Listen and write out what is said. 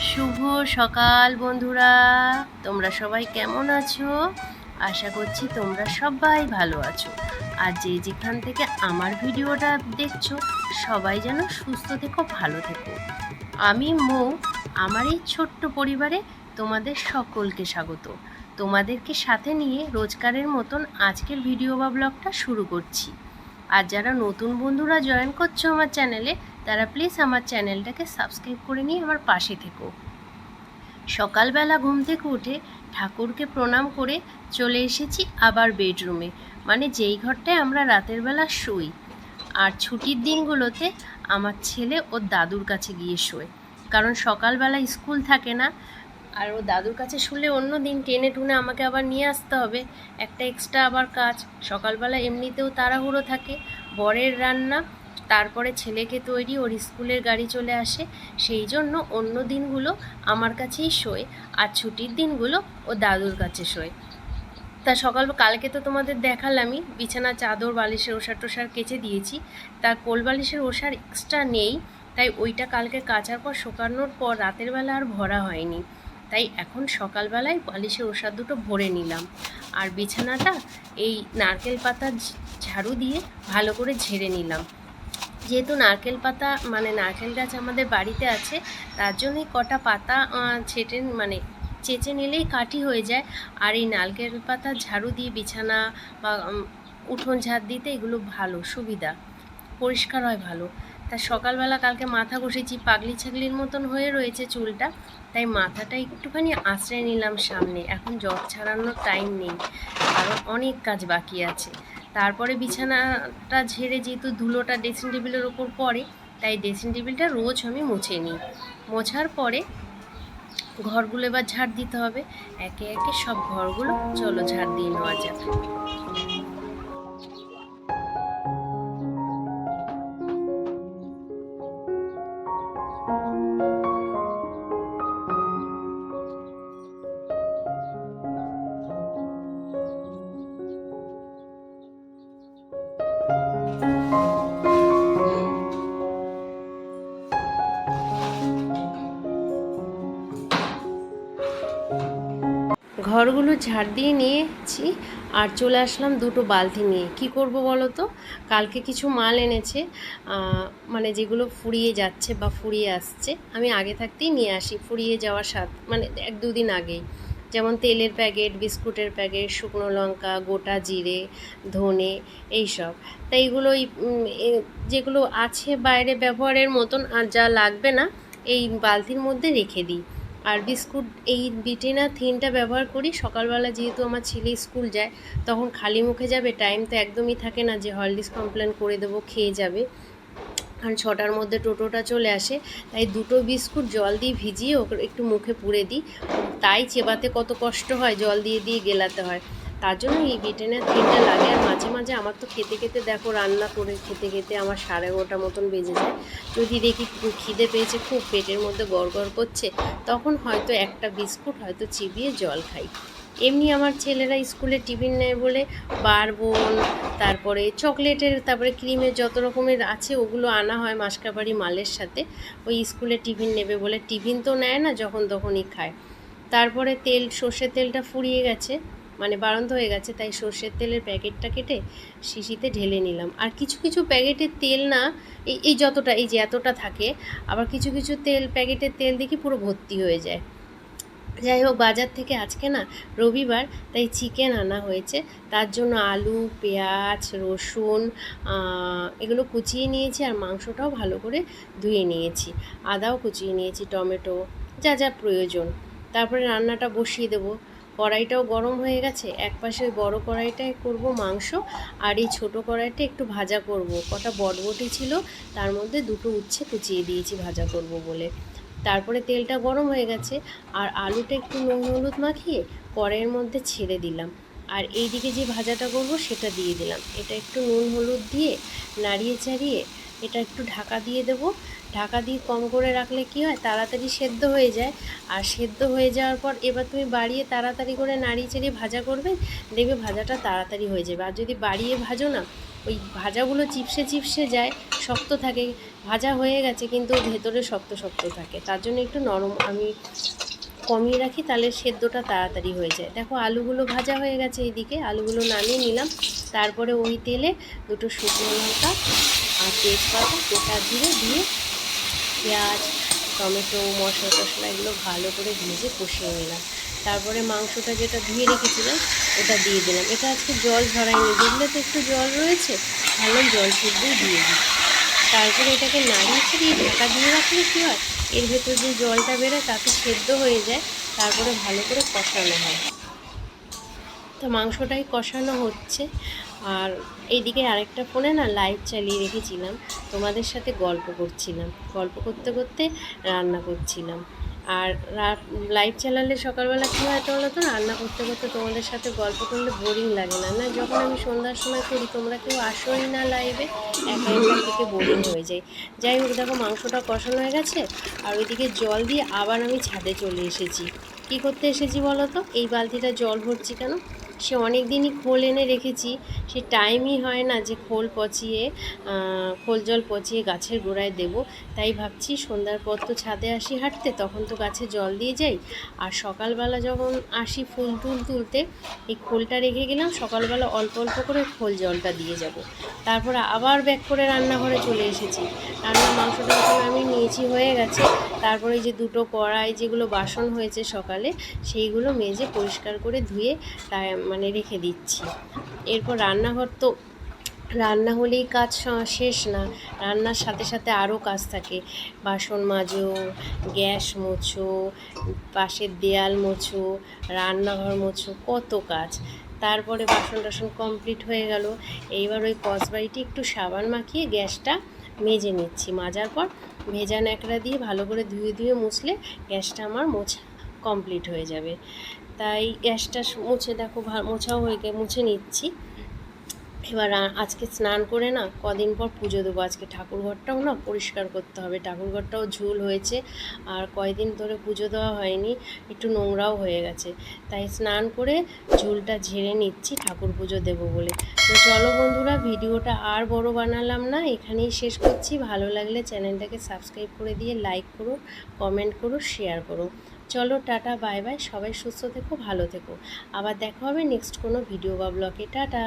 শুভ সকাল বন্ধুরা। তোমরা সবাই কেমন আছো? আশা করছি তোমরা সবাই ভালো আছো। আর যে যেখান থেকে আমার ভিডিওটা দেখছ, সবাই যেন সুস্থ থেকো, ভালো থেকো। আমি মো, আমার এই ছোট্ট পরিবারে তোমাদের সকলকে স্বাগত। তোমাদেরকে সাথে নিয়ে রোজকারের মতন আজকের ভিডিও বা ব্লগটা শুরু করছি। আর যারা নতুন বন্ধুরা জয়েন করছ আমার চ্যানেলে তারা প্লিজ আমার চ্যানেলটাকে সাবস্ক্রাইব করে নিয়ে আমার পাশে থেকো। সকালবেলা ঘুম থেকে উঠে ঠাকুরকে প্রণাম করে চলে এসেছি আবার বেডরুমে মানে যেই ঘরটায় আমরা রাতের বেলা শুই। আর ছুটির দিনগুলোতে আমার ছেলে ওর দাদুর কাছে গিয়ে শোয়। কারণ সকালবেলা স্কুল থাকে না, আর ও দাদুর কাছে শুলে অন্য দিন টেনে টুনে আমাকে আবার নিয়ে আসতে হবে। একটা এক্সট্রা আবার কাজ। সকালবেলা এমনিতেও তাড়াহুড়ো থাকে। বরের রান্না তারপরে ছেলেকে তৈরি ওর স্কুলের গাড়ি চলে আসে। সেই জন্য অন্য দিনগুলো আমার কাছেই শোয় আর ছুটির দিনগুলো ও দাদুর কাছে শোয়। তা সকাল, কালকে তো তোমাদের দেখালামই। বিছানা, চাদর, বালিশের ওষার টোষার কেচে দিয়েছি। তা কোল বালিশের ওষার এক্সট্রা নেই, তাই ওইটা কালকে কাচার পর শুকানোর পর রাতের বেলা আর ভরা হয়নি। তাই এখন সকালবেলায় বালিশের ওষার দুটো ভরে নিলাম। আর বিছানাটা এই নারকেল পাতা ঝাড়ু দিয়ে ভালো করে ঝেড়ে নিলাম। যেহেতু নারকেল পাতা মানে নারকেল গাছ আমাদের বাড়িতে আছে, তার জন্যই কটা পাতা ছেটে মানে চেঁচে নিলেই কাঠি হয়ে যায়। আর এই নারকেল পাতা ঝাড়ু দিয়ে বিছানা বা উঠোন ঝাড় দিতে এগুলো ভালো, সুবিধা, পরিষ্কার হয় ভালো। তা সকালবেলা কালকে মাথা ঘষেছি, পাগলি ছাগলির মতন হয়ে রয়েছে চুলটা, তাই মাথাটা একটুখানি আশ্রয় নিলাম সামনে। এখন জ্বর ছাড়ানোর টাইম নেই কারণ অনেক কাজ বাকি আছে। তারপরে বিছানাটা ঝেড়ে যেহেতু ধুলোটা ড্রেসিং টেবিলের ওপর পড়ে, তাই ড্রেসিং টেবিলটা রোজ আমি মুছে নিই। মোছার পরে ঘরগুলো এবার ঝাড় দিতে হবে। একে একে সব ঘরগুলো চলো ঝাড় দিয়ে নেওয়া যাক। ঘরগুলো ঝাড় দিয়ে নিয়েছি আর চলে আসলাম দুটো বালতি নিয়ে। কি করব বলো তো? কালকে কিছু মাল এনেছে মানে যেগুলো ফুরিয়ে যাচ্ছে বা ফুরিয়ে আসছে, আমি আগে থাকতেই নিয়ে আসি। ফুরিয়ে যাওয়ার স্বাদ মানে এক দুদিন আগেই। যেমন তেলের প্যাকেট, বিস্কুটের প্যাকেট, শুকনো লঙ্কা, গোটা জিরে, ধনে, এইসব। তাই এইগুলো যেগুলো আছে বাইরে ব্যবহারের মতন আর যা লাগবে না, এই বালতির মধ্যে রেখে দিই। আর বিস্কুট, এই বিটেনা থিনটা ব্যবহার করি। সকালবেলা যেহেতু আমার ছেলে স্কুল যায়, তখন খালি মুখে যাবে টাইম তো একদমই থাকে না যে হলডিস কমপ্লেন করে দেবো, খেয়ে যাবে। আর ছটার মধ্যে টোটোটা চলে আসে, তাই দুটো বিস্কুট জল দিয়ে ভিজিয়ে ওকে একটু মুখে পুড়ে দিই। তাই চেবাতে কত কষ্ট হয়, জল দিয়ে দিয়ে গেলাতে হয়। তার জন্য এই ব্রিটেনের তেলটা লাগে। আর মাঝে মাঝে আমার তো খেতে খেতে দেখো রান্না করে খেতে খেতে আমার সাড়ে এগারোটা মতন বেজে যায়। যদি দেখি খিদে পেয়েছে, খুব পেটের মধ্যে গড় করছে, তখন হয়তো একটা বিস্কুট, হয়তো চিবিয়ে জল খাই। এমনি আমার ছেলেরা স্কুলে টিফিন নেয় বলে বারবন, তারপরে চকলেটের, তারপরে ক্রিমের যত রকমের আছে ওগুলো আনা হয় মাসকাবাড়ি মালের সাথে। ওই স্কুলে টিফিন নেবে বলে টিফিন তো নেয় না, যখন তখনই খায়। তারপরে তেল, সর্ষের তেলটা ফুরিয়ে গেছে। মানে বাড়ন্ত হয়ে গেছে, তাই সর্ষের তেলের প্যাকেটটা কেটে শিশিতে ঢেলে নিলাম। আর কিছু কিছু প্যাকেটের তেল না, এই এই যতটা, এই যে এতটা থাকে, আবার কিছু কিছু তেল প্যাকেটের তেল দেখি পুরো ভর্তি হয়ে যায়। যাই হোক, বাজার থেকে আজকে না, রবিবার, তাই চিকেন আনা হয়েছে। তার জন্য আলু, পেঁয়াজ, রসুন এগুলো কুচিয়ে নিয়েছি আর মাংসটাও ভালো করে ধুয়ে নিয়েছি। আদাও কুচিয়ে নিয়েছি, টমেটো, যা যা প্রয়োজন। তারপরে রান্নাটা বসিয়ে দেবো। কড়াইটাও গরম হয়ে গেছে। এক পাশে বড় কড়াইটায় করব মাংস আর এই ছোটো কড়াইটা একটু ভাজা করব। কটা বটবটি ছিল, তার মধ্যে দুটো উচ্ছে কুচিয়ে দিয়েছি ভাজা করব বলে। তারপরে তেলটা গরম হয়ে গেছে আর আলুটা একটু নুন হলুদ মাখিয়ে কড়াইয়ের মধ্যে ছেড়ে দিলাম। আর এইদিকে যে ভাজাটা করব সেটা দিয়ে দিলাম। এটা একটু নুন হলুদ দিয়ে নাড়িয়ে চাড়িয়ে এটা একটু ঢাকা দিয়ে দেবো। ঢাকা দিয়ে কম করে রাখলে কি হয়? তাড়াতাড়ি সেদ্ধ হয়ে যায়। আর সেদ্ধ হয়ে যাওয়ার পর এবার তুমি বাড়িয়ে তাড়াতাড়ি করে নাড়িয়ে চাড়িয়ে ভাজা করবে। দেখবে ভাজাটা তাড়াতাড়ি হয়ে যাবে। আর যদি বাড়িয়ে ভাজো না, ওই ভাজাগুলো চিপসে চিপসে যায়, শক্ত থাকে। ভাজা হয়ে গেছে কিন্তু ভেতরে শক্ত শক্ত থাকে। তার জন্য একটু নরম আমি কমিয়ে রাখি, তাহলে সেদ্ধটা তাড়াতাড়ি হয়ে যায়। দেখো আলুগুলো ভাজা হয়ে গেছে এইদিকে। আলুগুলো নামিয়ে নিলাম। তারপরে ওই তেলে দুটো শুকনো লঙ্কা আর তেজপাতা, গোটা জিরে দিয়ে পেঁয়াজ, টমেটো, মশলা টশলা এগুলো ভালো করে ভেজে কষিয়ে নিলাম। তারপরে মাংসটা যেটা ধুয়ে রেখেছিলাম, ওটা দিয়ে দিলাম। এটা আজকে জল ঝরাইনি, দেখলে তো একটু জল রয়েছে। ভালো জল সেদ্ধই দিয়ে দিই। তারপরে এটাকে নাড়িয়ে ছাড়িয়ে ঢাকা দিয়ে রাখলে কী হয়? এর ভেতর যে জলটা বেরোয় তাতে সেদ্ধ হয়ে যায়, তারপরে ভালো করে কষানো হয়। তো মাংসটাই কষানো হচ্ছে। আর এইদিকে আরেকটা ফোনে না লাইট চালিয়ে রেখেছিলাম। তোমাদের সাথে গল্প করছিলাম। গল্প করতে করতে রান্না করছিলাম। আর লাইট চালালে সকালবেলা কী হয় তো বলো তো রান্না করতে করতে তোমাদের সাথে গল্প করলে বোরিং লাগে না। না, যখন আমি সন্ধ্যার সময় করি, তোমরা কেউ আসোই না লাইভে একা থেকে বোরিং হয়ে যায়। যাই হোক, দেখো মাংসটা কষানো হয়ে গেছে, আর ওইদিকে জল দিয়ে আবার আমি ছাদে চলে এসেছি। কী করতে এসেছি বলো তো এই বালতিটা জল ভরছি কেন? সে অনেক দিনই খোল এনে রেখেছি। সে টাইমই হয় না যে খোল পচিয়ে খোল জল পচিয়ে গাছের গোড়ায় দেব। তাই ভাবছি সন্ধ্যার পর তো ছাদে আসি হাঁটতে, তখন তো গাছে জল দিয়ে যাই। আর সকালবেলা যখন আসি ফুল টুল তুলতে, এই খোলটা রেখে গেলাম, সকালবেলা অল্প অল্প করে খোল জলটা দিয়ে যাব। তারপরে আবার ব্যাক করে রান্নাঘরে চলে এসেছি। রান্না মাংসটা যখন আমি নিয়েছি হয়ে গেছে, তারপরে যে দুটো কড়াই যেগুলো বাসন হয়েছে সকালে, সেইগুলো মেজে পরিষ্কার করে ধুয়ে, তাই মানে রেখে দিচ্ছি। এরপর রান্নাঘর তো রান্না হলেই কাজ শেষ না। রান্নার সাথে সাথে আরও কাজ থাকে। বাসন মাজো, গ্যাস মোছো, পাশের দেয়াল মোছো, রান্নাঘর মোছো, কত কাজ। তারপরে বাসন টাসন কমপ্লিট হয়ে গেল। এইবার ওই কসবাইটি একটু সাবান মাখিয়ে গ্যাসটা মেজে নিচ্ছি। মাজার পর ভেজা ন্যাকড়া দিয়ে ভালো করে ধুয়ে ধুয়ে মুছলে গ্যাসটা আমার মোছা কমপ্লিট হয়ে যাবে। তাই গ্যাসটা মুছে দেখো মোছাও হয়ে গে মুছে নিচ্ছি। এবার আজকে স্নান করে না, কদিন পর পুজো দেবো। আজকে ঠাকুরঘরটাও না পরিষ্কার করতে হবে। ঠাকুরঘরটাও ঝুল হয়েছে আর কয়দিন ধরে পুজো দেওয়া হয়নি, একটু নোংরাও হয়ে গেছে। তাই স্নান করে ঝুলটা ঝেড়ে নিচ্ছি, ঠাকুর পুজো দেবো বলে। তো চলো বন্ধুরা, ভিডিওটা আর বড় বানালাম না, এখানেই শেষ করছি। ভালো লাগলে চ্যানেলটাকে সাবস্ক্রাইব করে দিয়ে লাইক করো, কমেন্ট করো, শেয়ার করো। চলো টাটা, বাই বাই। সবাই সুস্থ থেকো, ভালো থেকো। আবার দেখা হবে নেক্সট কোনো ভিডিও বা ব্লগে টাটা।